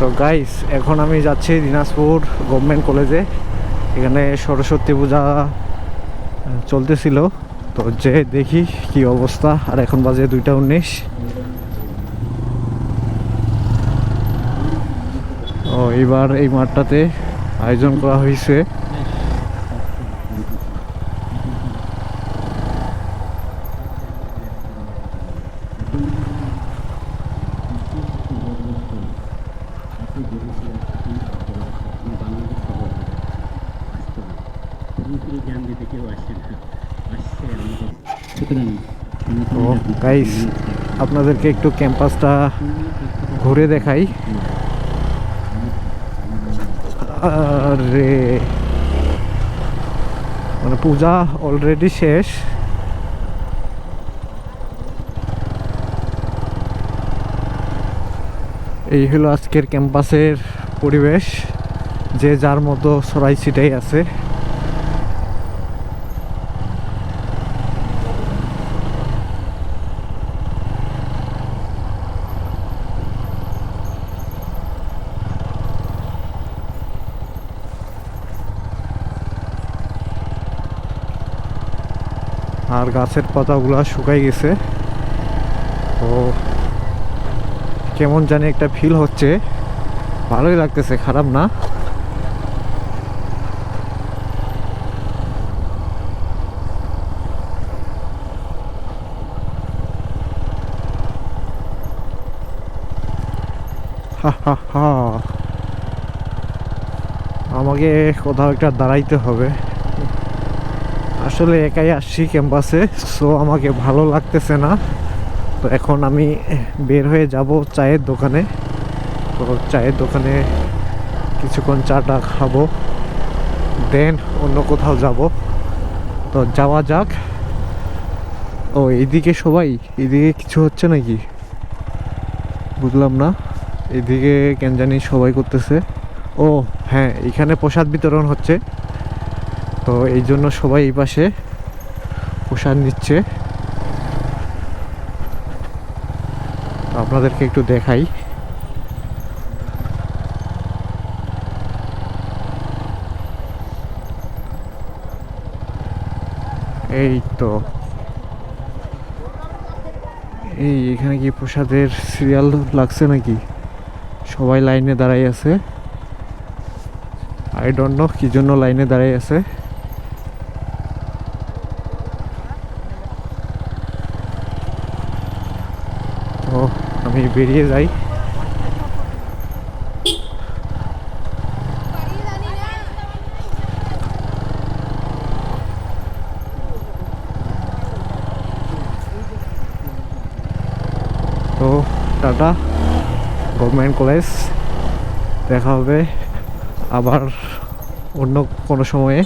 তো গাইস এখন আমি যাচ্ছি দিনাজপুর গভর্নমেন্ট কলেজে এখানে সরস্বতী পূজা চলতেছিল। তো যে দেখি কি অবস্থা। আর এখন বাজে দুইটা উনিশ। ও, এবার এই মাঠটাতে আয়োজন করা হয়েছে। গাইস আপনাদেরকে একটু ক্যাম্পাসটা ঘুরে দেখাই। আরে মানে পূজা অলরেডি শেষ। এই হলো আজকের ক্যাম্পাসের পরিবেশ, যে যার মতো সরাই ছিটাই আছে। আর গাছের পাতাগুলো শুকাই গেছে। তো কেমন জানি একটা ফিল হচ্ছে। ভালোই লাগতেছে, খারাপ না। আমাকে কোথাও একটা দাঁড়াইতে হবে। আসলে একাই আসছি ক্যাম্পাসে সো আমাকে ভালো লাগতেছে না। তো এখন আমি বের হয়ে যাব চায়ের দোকানে। তো চায়ের দোকানে কিছুক্ষণ চাটা খাব। দেন অন্য কোথাও যাব। তো যাওয়া যাক। ও, এইদিকে সবাই? এদিকে কিছু হচ্ছে নাকি? বুঝলাম না। এদিকে কেন জানি সবাই করতেছে। ও হ্যাঁ এখানে প্রসাদ বিতরণ হচ্ছে। তো এই জন্য সবাই এই পাশে প্রসাদ নিচ্ছে। আপনাদেরকে একটু দেখাই। এই তো এই, এখানে কি প্রসাদের সিরিয়াল লাগছে নাকি? সবাই লাইনে দাঁড়াই আছে। আই ডোন্ট নো কি জন্য লাইনে দাঁড়াই আছে। তো আমি বেরিয়ে যাই তো টাটা। গভর্নমেন্ট কলেজ দেখা হবে আবার অন্য কোনো সময়ে।